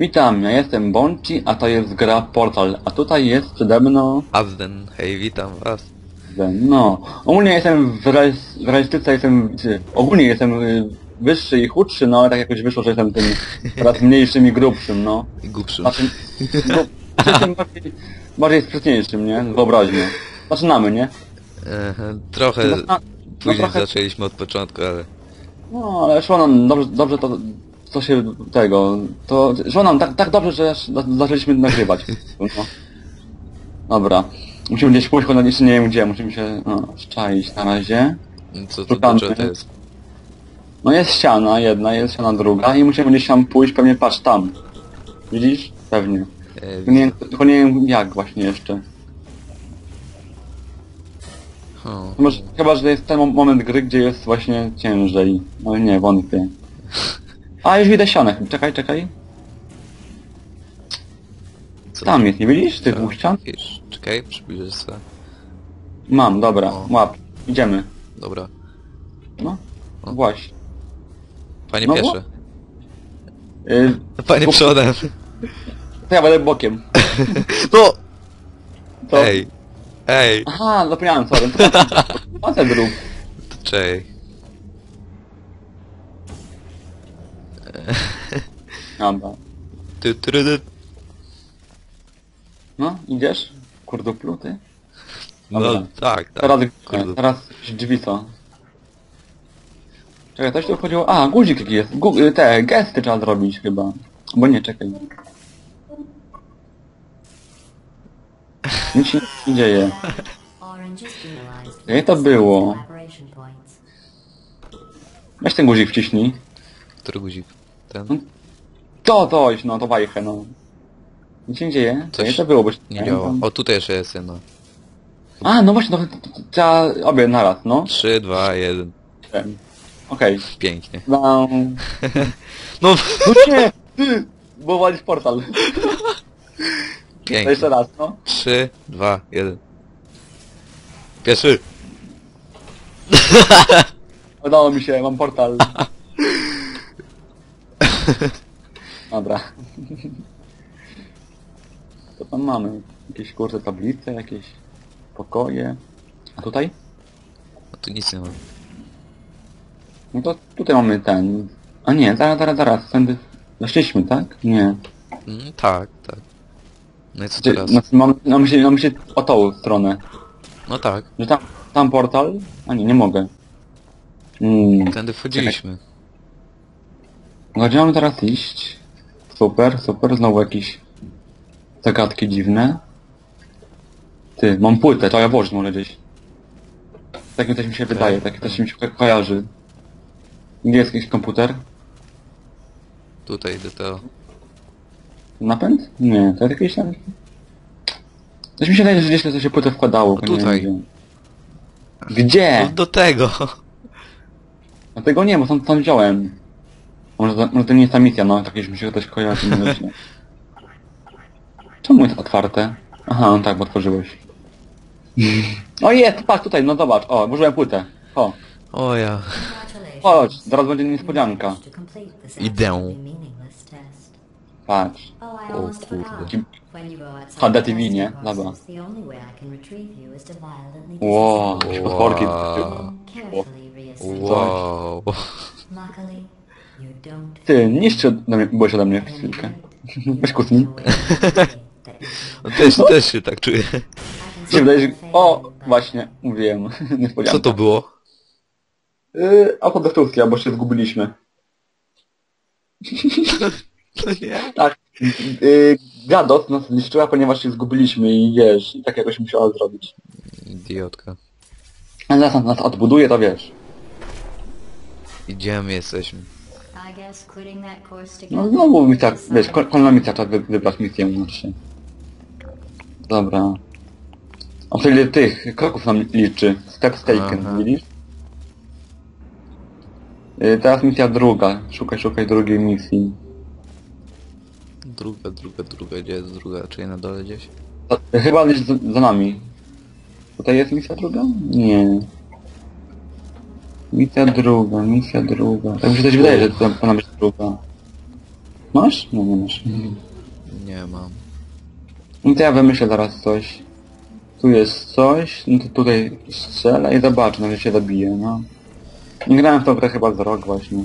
Witam, ja jestem Bonci, a to jest gra Portal, a tutaj jest przede mną... Azden, hej, witam was. No, ogólnie jestem w, w realistyce, jestem... Czy, ogólnie jestem y, wyższy i chudszy, no ale tak jakoś wyszło, że jestem tym coraz mniejszym i grubszym, no. I głupszym. Znaczy, no, jestem bardziej, bardziej sprytniejszym, nie? Wyobraźnie. Zaczynamy, nie? Aha, trochę No, no, później trochę- zaczęliśmy od początku, ale... No, ale szło nam dobrze, dobrze to, co się tego, to nam tak, tak dobrze, że zaczęliśmy nagrywać. No. Dobra. Musimy gdzieś pójść, choć jeszcze nie wiem gdzie, musimy się no, szczaić na razie. Co to Szukamy. dużo to jest? No jest ściana jedna, jest ściana druga i musimy gdzieś tam pójść, pewnie patrz tam. Widzisz? Pewnie. Tylko nie, tylko nie wiem jak właśnie jeszcze. o, Może, chyba, że jest ten mom- moment gry, gdzie jest właśnie ciężej. Ale nie, wątpię. A, już widzę ścianę. Czekaj, czekaj. co Tam jest, nie widzisz? Tych to? dwóch ścian? Wiesz, Czekaj, przybliżę się. Mam, dobra, O. łap. Idziemy. Dobra. No, O. właśnie. Panie No, piesze. Yy, Panie bo- przodem. to ja będę bokiem. No! To... Ej! Ej! Aha, zapomniałem, sorry. To pan se drób. To Dobra. Ty, ty, ty, ty. No, idziesz? Kurduplu, ty? No Dobra. tak, tak. Teraz, Kurde. teraz drzwi co? Czekaj, coś tu chodziło... A, guzik jaki jest. Gu te, gesty trzeba zrobić chyba. Bo nie, czekaj. Nic się nie dzieje. Jak to było? Weź ten guzik wciśnij. Który guzik? Ten? To, coś, no, to wajchę, no. Nic się nie dzieje. Coś Coś to było, bo... Nie działa. O, tutaj jeszcze jest jedno. A, no właśnie, no, trzeba obie naraz, no. 3, 2, 1. Ten. Okej. Pięknie. No... No, No nie! Ty! Bo walisz portal. To jeszcze pięknie. raz, no. 3, 2, 1. Pierwszy. Udało mi się, mam portal. Dobra. Co tam mamy? Jakieś kurde tablice, jakieś pokoje. A tutaj? No tu nic nie ma. No to tutaj mamy ten. A nie, zaraz, zaraz, zaraz. Tędy weszliśmy, tak? Nie. Mm, tak, tak. No i co Czy, teraz? no, mam na myśli, na myśli o tą stronę. No tak, Że tam, tam portal? A nie, nie mogę. Mm. tędy wchodziliśmy. No gdzie mamy teraz iść? Super, super, znowu jakieś zagadki dziwne. Ty, mam płytę, to ja włożyć może gdzieś. Tak mi coś mi się wydaje, tak coś mi się ko kojarzy. Gdzie jest jakiś komputer? Tutaj do tego. Napęd? Nie, to jest jakiś tam... Coś mi się wydaje, że gdzieś to się płytę wkładało. No tylko nie tutaj. wiem gdzie. Gdzie? No do tego! A tego nie, bo tam, tam wziąłem. Może to, może to nie jest ta misja, no, tak już mi się ktoś kojarzy. no właśnie. Czemu jest otwarte? Aha, no tak, bo otworzyłeś. O jest, patrz tutaj, no zobacz, o, włożyłem płytę. O, O ja. chodź, zaraz będzie niespodzianka. Idę. Patrz. O kurde. HD TV, nie? Dobra. Ło, jakieś potworki. Wow. Ty, niszczy ode mnie, byłeś ode mnie chwilkę. Weź kucnij. No też, też się tak czuję. Się wydaje, że... O, właśnie, mówiłem. Niespodzianka. Co to było? Yy, autodestrukcja, bo się zgubiliśmy. No nie. Tak. Yy, GLaDOS nas zniszczyła, ponieważ się zgubiliśmy i wiesz, i tak jakoś musiała zrobić. Idiotka. Ale zaraz nas odbuduje, to wiesz. Idziemy, jesteśmy. No znowu mi tak, wiesz, kol- kolejna misja, trzeba wy- wybrać misję znaczy. Dobra. A tyle tych kroków nam liczy. Step taken, widzisz? Teraz misja druga. Szukaj, szukaj drugiej misji. Druga, druga, druga. Gdzie jest druga? Czyli na dole gdzieś? Chyba gdzieś za, za nami. Tutaj jest misja druga? Nie. Misja druga, misja druga. Tak mi się też wydaje, że to powinna być druga. Masz? No nie masz. Nie mam. No to ja wymyślę zaraz coś. Tu jest coś, no to tutaj strzelę i zobaczę, że się zabije, no. Nie grałem w tą grę chyba z rok właśnie.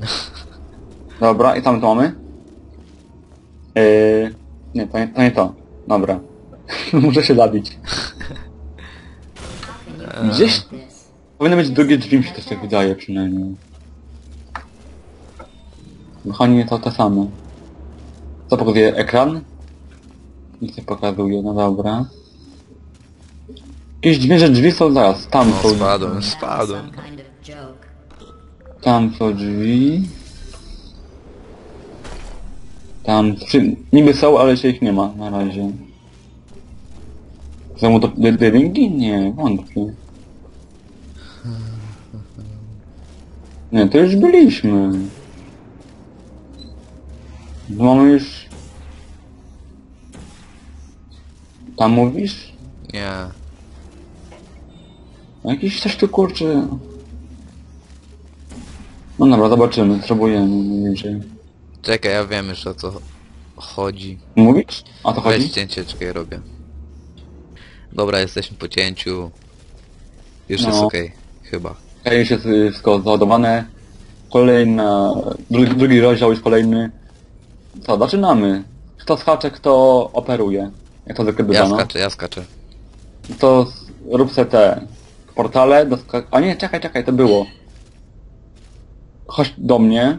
Dobra, i tam to mamy? Yy, nie, to nie, to nie to. Dobra. Muszę się zabić. Gdzieś powinny być drugie drzwi, mi się też tak wydaje przynajmniej. Kochani, to te same. Co pokazuje ekran? Nic nie pokazuje, no dobra. Jakieś drzwi, że drzwi są zaraz, tam No są, spadłem, spadłem. Joke. tam są drzwi. Tam, niby są, ale się ich nie ma na razie. Znowu to buildingi? Nie, wątpię. Nie, to już byliśmy. No Mamy już... Tam mówisz? Nie. Jakiś coś tu kurczy. No dobra, zobaczymy, spróbujemy najwyżej. Czekaj, ja wiem już o co chodzi. Mówisz? A to Weź chodzi? cięcie, czekaj, robię. Dobra, jesteśmy po cięciu. Już No. jest okej, chyba. Już jest wszystko załadowane. Kolejna... Drugi, drugi rozdział już kolejny. Co, zaczynamy. Kto skacze, kto operuje. Jak to zwykle bywa, Ja no. skaczę, ja skaczę. To rób se te portale do skak... A nie, czekaj, czekaj, to było. Chodź do mnie.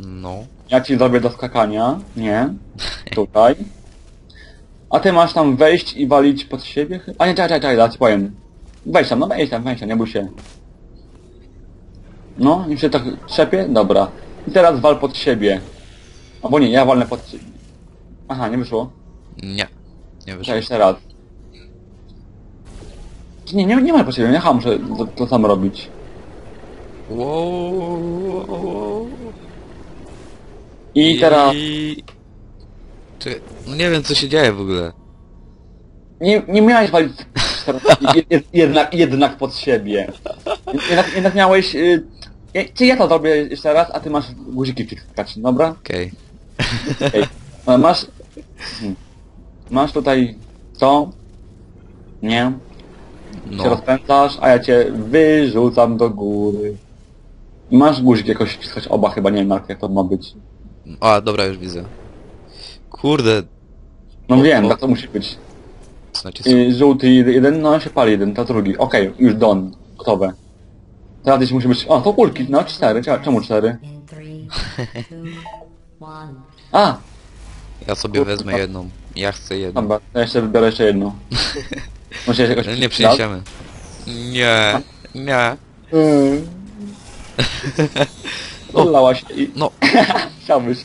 No. Ja ci zrobię do skakania. Nie. Tutaj. A ty masz tam wejść i walić pod siebie? chy- A nie, czekaj, czekaj, czekaj, zaraz ci powiem. Wejdź tam, no wejdź tam, wejdź tam, nie bój się. No, już się tak trzepie? Dobra. I teraz wal pod siebie. Albo nie, ja walnę pod siebie. Aha, nie wyszło. Nie. Nie Czekaj, wyszło. jeszcze raz. Nie, nie, nie ma pod siebie, ja muszę to, to sam robić. Wow. I teraz... I... Czy... No nie wiem co się dzieje w ogóle. Nie, nie miałeś walić jed- jednak, jednak pod siebie. Jednak, jednak miałeś... Y, ja- czy ja to zrobię jeszcze raz, a ty masz guziki wciskać, dobra? Okej. Ej, a masz... hmm. Masz tutaj to... Nie? Się No. rozpędzasz, a ja cię wyrzucam do góry. I masz guzik jakoś wciskać oba chyba, nie wiem jak, to ma być. A, dobra, już widzę. Kurde. No O, wiem, o. tak to musi być. Znaczy, Y, żółty jed- jeden, no się pali jeden, to drugi. Okej, już don, gotowe. Teraz gdzieś musi być... O, to kulki, no cztery, Cze- czemu cztery? A, ja sobie wezmę jedną. Ja chcę jedną. dobra, to jeszcze wybiorę jeszcze jedno. Muszę jakoś... Ale nie przyniesiemy. Nie. Nie. Lała się i... No. Chciałbyś.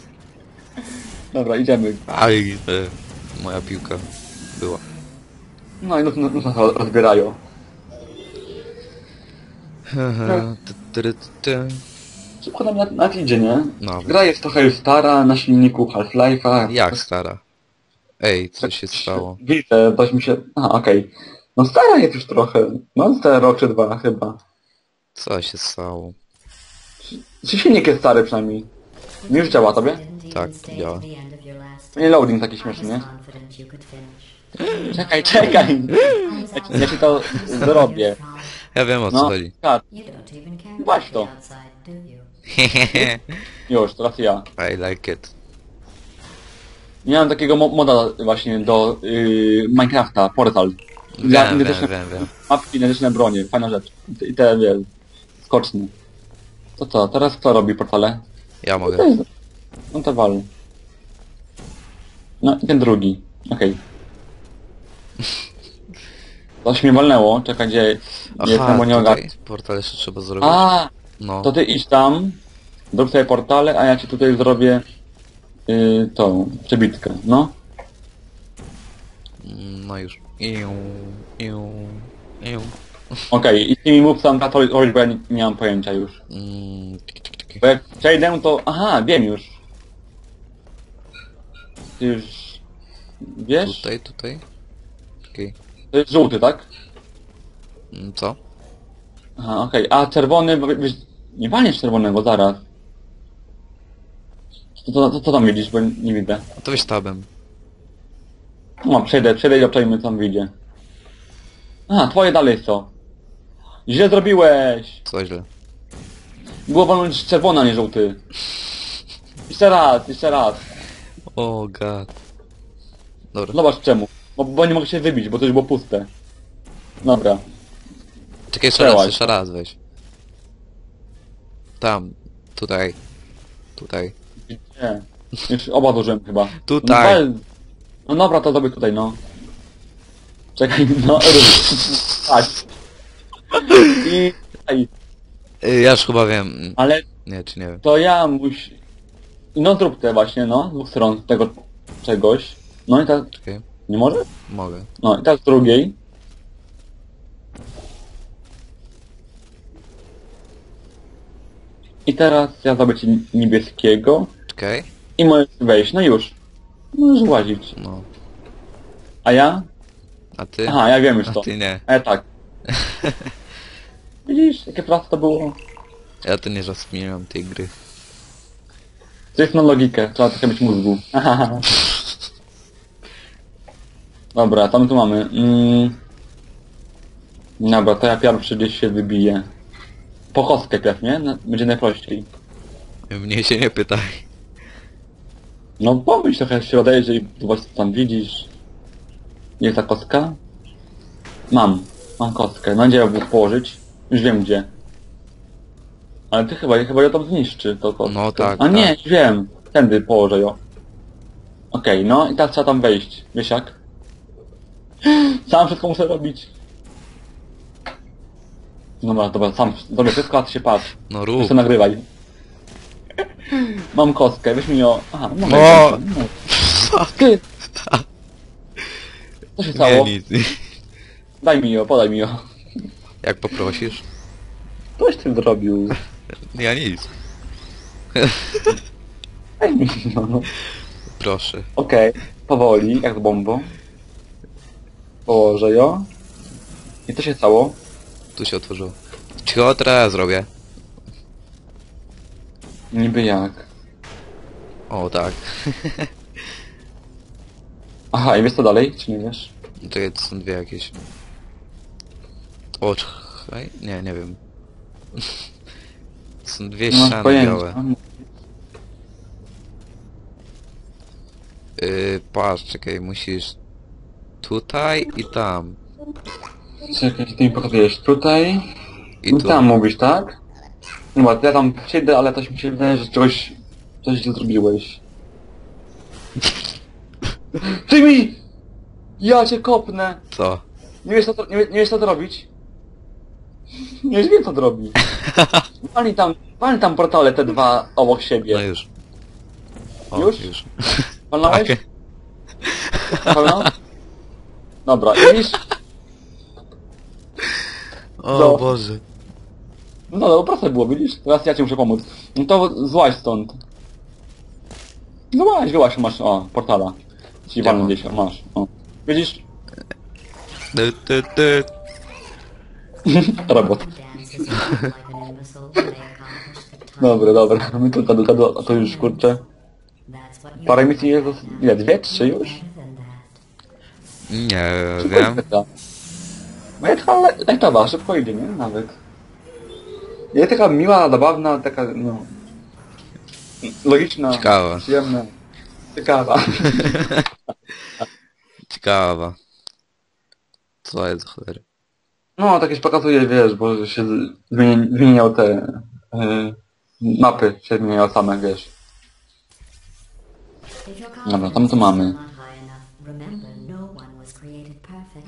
Dobra, idziemy. Aj, e, moja piłka była. No i no, no, no, no rozbierają. Ty, ty, ty, ty. Szybko nam na, na idzie, nie? No. Gra jest trochę już stara, na silniku Half-Life'a. Jak stara? Ej, co się stało? Widzę, coś mi się... Aha, okej. No stara jest już trochę. No z rok czy dwa chyba. Co się stało? Czy silnik jest stary przynajmniej? Nie już działa tobie? Tak, działa. Nie loading taki I śmieszny, nie? Czekaj, czekaj! Ja ci to zrobię. Ja wiem o co No, chodzi. tak, Właśnie to. już, teraz ja. I like it. Miałem takiego mo moda właśnie do yy, Minecrafta, Portal. Wiem, wiem, identyczne wiem, wiem. mapki, identyczne bronie, fajna rzecz. I te- I te, wiesz, skoczne. To co, teraz kto robi portale? Ja mogę. No to wal. No i ten drugi. Okej. Coś mnie walnęło, czekaj gdzie jestem, bo nie tutaj ogarnę. portal jeszcze trzeba zrobić. A, No. to ty idź tam, zrób sobie portale, a ja ci tutaj zrobię yy, tą przebitkę, no. No już. Iu, iu, iu. Okej, i ty mi mów tam to robić, bo ja nie, nie mam pojęcia już. Mm, tik, tik, tik. Bo jak przejdę, to... Aha, wiem już. Ty już... Wiesz? Tutaj, tutaj. Okej. To jest żółty, tak? Mm, Co? Aha, okej. A czerwony, bo wiesz, nie walniesz czerwonego, zaraz. To, to, to co tam widzisz, bo nie widzę. No to weź tabem. No, przejdę, przejdę i obczajmy co tam wyjdzie. A, twoje dalej co? Źle zrobiłeś! Co źle. Było walnąć czerwona, nie żółty. Jeszcze raz, jeszcze raz. O god. Dobra. Zobacz czemu. Bo, bo nie mogę się wybić, bo to już było puste. Dobra. Czekaj, jeszcze raz, Przełaź. jeszcze raz weź. Tam. Tutaj. Tutaj. Nie. Już oba zużyłem chyba. Tutaj. No, wal- no dobra, to zrobię tutaj, no. Czekaj, no, rób. Tak. I... Aj, Y, Ja już chyba wiem. ale Nie, czy nie wiem. to ja muś... No zrób te właśnie, no, z dwóch stron tego czegoś. No i tak... Czekaj. Nie może? Mogę. No i tak z drugiej. I teraz ja zrobię ci niebieskiego Czekaj. i możesz wejść, no już. Możesz łazić. No. A ja? A ty? Aha, ja wiem już A to. ty nie. A ja tak. Widzisz, jakie proste to było? Ja to nie rozkminiam tej gry. To jest na logikę, trzeba trochę mieć mózgu. Dobra, tam tu mamy. Mm. Dobra, to ja pierwszy gdzieś się wybiję. Po kostkę pierw, nie? Na- Będzie najprościej. Mnie się nie pytaj. No pomyśl trochę się odejrzyj, zobacz co tam widzisz. Jest ta kostka? Mam. Mam kostkę. No gdzie ją położyć? Już wiem gdzie. Ale ty chyba, chyba ją tam zniszczy, to kostkę. No tak, A nie, tak. wiem. Tędy położę ją. Okej, no i teraz trzeba tam wejść. Wiesz jak? Sam wszystko muszę robić. Dobra, dobra, sam zrobię wszystko, a ty się patrz. No Rób. To nagrywaj. Mam kostkę, weź mi ją... Aha, no No. no. Ty! Co się Nie, stało? nic. Daj mi ją, podaj mi ją. Jak poprosisz? Coś ty zrobił. Ja nic. Daj mi ją. Proszę. Okej, powoli, jak z bombą. Położę ją. I co się stało? Tu się otworzyło. Cicho, teraz ja zrobię. Niby jak. O, tak. Aha, i wiesz co dalej, czy nie wiesz? Czekaj, to są dwie jakieś. O, czekaj. Nie, nie wiem. To są dwie mam ściany białe. Yy, patrz, czekaj, musisz tutaj i tam. Czekaj, ty mi pokazujesz tutaj. I I tu. tam mówisz, tak? No ja tam siedzę, ale też mi się wydaje, że czegoś... Coś źle zrobiłeś. Ty mi! Ja cię kopnę! Co? Nie wiesz co, to, nie, nie wiesz co to robić? Nie wiem co to robi. Walnij tam, walnij tam portale te dwa obok siebie. No już. O, Już? już. Walnąłeś? Pełno? Dobra, i widzisz? O No. Boże. No, no proste było, widzisz? Teraz ja ci muszę pomóc. No to złaź stąd. Złaź, wyłaź, masz, o, portala. Ci Gdzie walnę mam? gdzieś, masz, o. Widzisz? Ty, ty, ty. Robot. Dobra, dobra, my tu gadu, gadu, a to już kurczę. Parę misji jest, ile, dwie, trzy już? Nie wiem. No ja taka le- lejtowa, szybko idzie, nie? Nawet. Jest taka miła, zabawna, taka, no... Logiczna. Ciekawa. Przyjemna. Ciekawa. Ciekawa. Co jest za cholery? No, tak się pokazuje, wiesz, bo się zmieni- zmieniają te... y, mapy się zmieniają same, wiesz. Dobra, tam to mamy.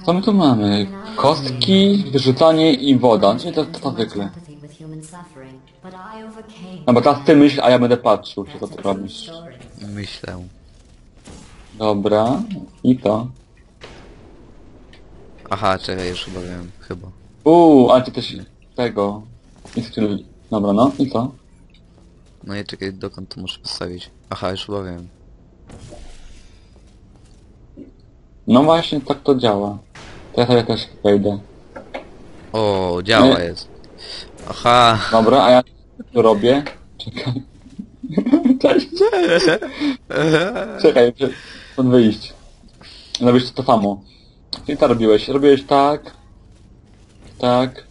Co my tu mamy? Kostki, wyrzucanie i woda. Czyli to, to, to zwykle. No bo teraz ty myśl, a ja będę patrzył, to ty robisz. Myślę. Dobra. I to. Aha, czekaj, już chyba wiem. Chyba. Uuu, ale ty też tego... Jest który... Dobra, no i co? No i czekaj, dokąd to muszę postawić? Aha, już chyba wiem. No właśnie, tak to działa. To ja sobie też wejdę. O, działa No. jest. Aha, Dobra, a ja to robię. Czekaj. Cześć. Czekaj, muszę stąd wyjść. No wiesz, to samo. Czyli tak robiłeś. Robiłeś tak. Tak.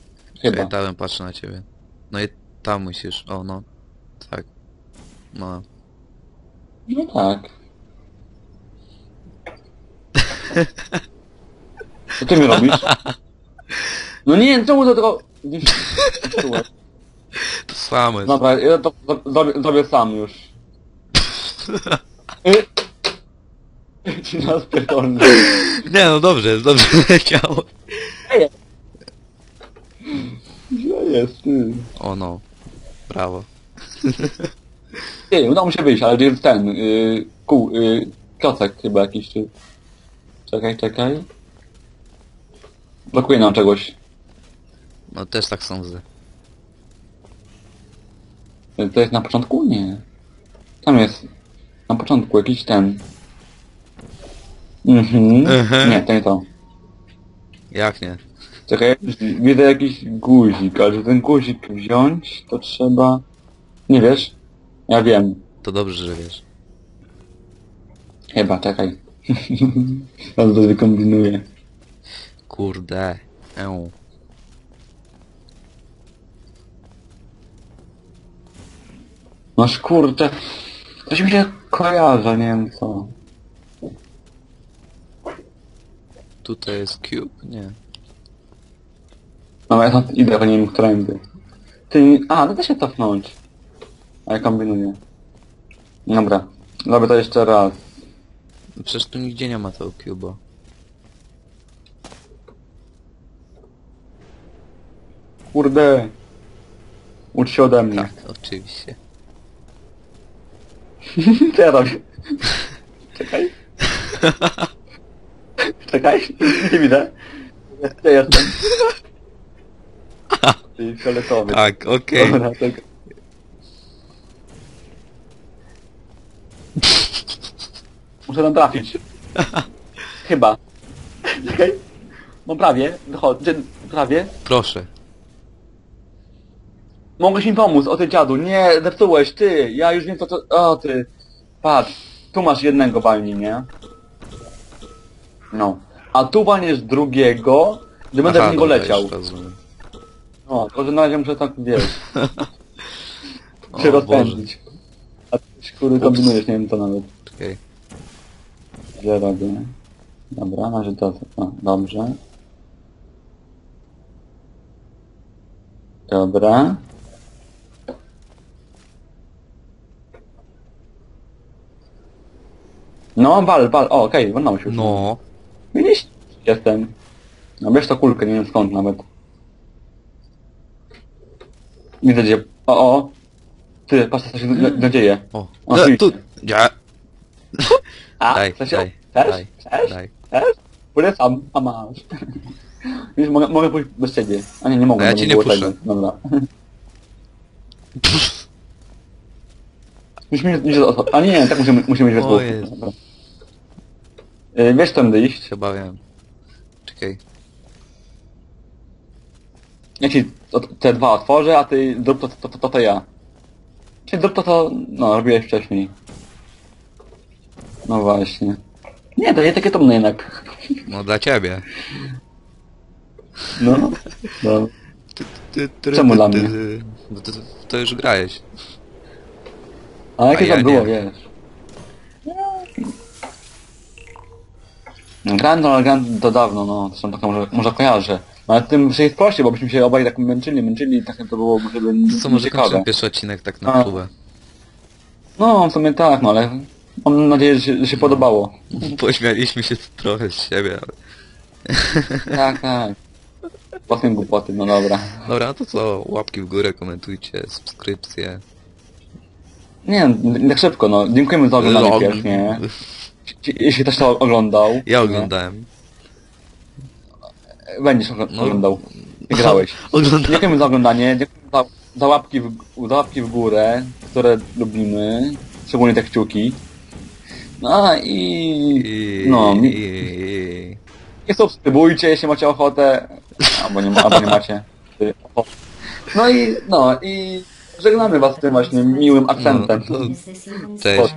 Chyba. Dałem, patrzę na ciebie. No i tam musisz, o no. Tak. No. No tak. Co ty mi robisz? No nie, czemu do tego... To samo jest. Dobra, ja to to zrobię, zrobię sam już. Ci nas pierdolny. Nie no dobrze, jest, dobrze leciało. Źle jest, ty. O no. Brawo. Nie, udało mi się wyjść, ale jest ten, yy, kół, yy, klocek chyba jakiś, czy... Czekaj, czekaj. Blokuje nam czegoś. No też tak sądzę. To jest na początku? Nie. Tam jest. Na początku jakiś ten. Mhm. Mhm. Nie, to nie to. Jak nie? Czekaj, widzę jakiś guzik, ale żeby ten guzik wziąć, to trzeba... Nie wiesz? Ja wiem. To dobrze, że wiesz. Chyba, czekaj. Teraz to wykombinuję. Kurde. Eł. Noż kurczę. Coś mi się kojarzy, nie wiem co. Tutaj jest cube? Nie. No ja tam idę, bo nie wiem, którędy. Ty, a, no da się cofnąć. A ja kombinuję. Dobra. Dobra, to jeszcze raz. No Przecież tu nigdzie nie ma tego cube'a. Kurde. Ucz się ode mnie. Tak, oczywiście. Co ja robię? Czekaj. Czekaj. Nie widzę. Ja jestem. Ty fioletowy. Tak, okej. Dobra, czekaj. Muszę tam trafić. Chyba. Czekaj. No prawie. Wychodzę. Prawie. Proszę. Mogłeś mi pomóc, o ty dziadu. Nie, zepsułeś, ty. Ja już wiem co to... O ty. Patrz. Tu masz jednego walni, nie? No. A tu walniesz drugiego, gdy będę Aha, w niego dobra, leciał. już rozumiem. No, to że na razie muszę tak, wiesz, O się rozpędzić. A ty kurde kombinujesz, nie wiem co nawet. Czekaj. Źle robię. Dobra, na razie to... No, dobrze. Dobra. No, wal, wal, o, okej, okay, się już. No. Widzisz? Jestem. No bierz to kulkę, nie wiem skąd nawet. Widzę gdzie... O, o! Ty, patrz co się d- d- dzieje. O. O, E, tu-. Ja. A, Daj, chcesz ją? daj, Chcesz? daj, Chcesz? daj. Chcesz? Polecam, a masz. Wiesz, mogę, mogę pójść bez ciebie. A nie, nie mogę. A ja bo cię było nie puszczę. tego. Dobra. Musimy mieć... A nie, tak musimy, musimy mieć we O dwóch. Jezu. Dobra. Y, Wiesz, tędy iść? Chyba wiem. Czekaj. Ja ci te dwa otworzę, a ty zrób to, to, to, to, to ja. Czyli zrób to, to, no, robiłeś wcześniej. No właśnie. Nie, to nie takie trudne jednak. No dla ciebie. No, no. Ty, ty, Czemu ty, dla ty, mnie? ty. To, to już grałeś. A jakie A ja to było, nie. wiesz? Grand, no, ale to dawno, no, to są takie może, może kojarzę. No, ale tym że jest prościej, bo byśmy się obaj tak męczyli, męczyli, tak to było może by To co, może kończymy pierwszy odcinek tak na A. próbę. No, w sumie tak, no, ale mam nadzieję, że się, że się podobało. Pośmialiśmy się trochę z siebie, ale... Tak, tak. Własne głupoty, no dobra. Dobra, no to co? Łapki w górę, komentujcie, subskrypcje. Nie, nie tak szybko, no. Dziękujemy za oglądanie Log. pierwsze. Jeśli ktoś to oglądał. Ja nie? oglądałem. Będziesz ogl- No. oglądał. Grałeś. Oglądałem. Dziękujemy za oglądanie. Dziękujemy za, za, łapki w, za łapki w górę, które lubimy. Szczególnie te kciuki. No i... I... No, I... i- I subskrybujcie, jeśli macie ochotę. Albo nie, albo nie macie. No i, no i Żegnamy was tym właśnie miłym akcentem. No, this even Cześć.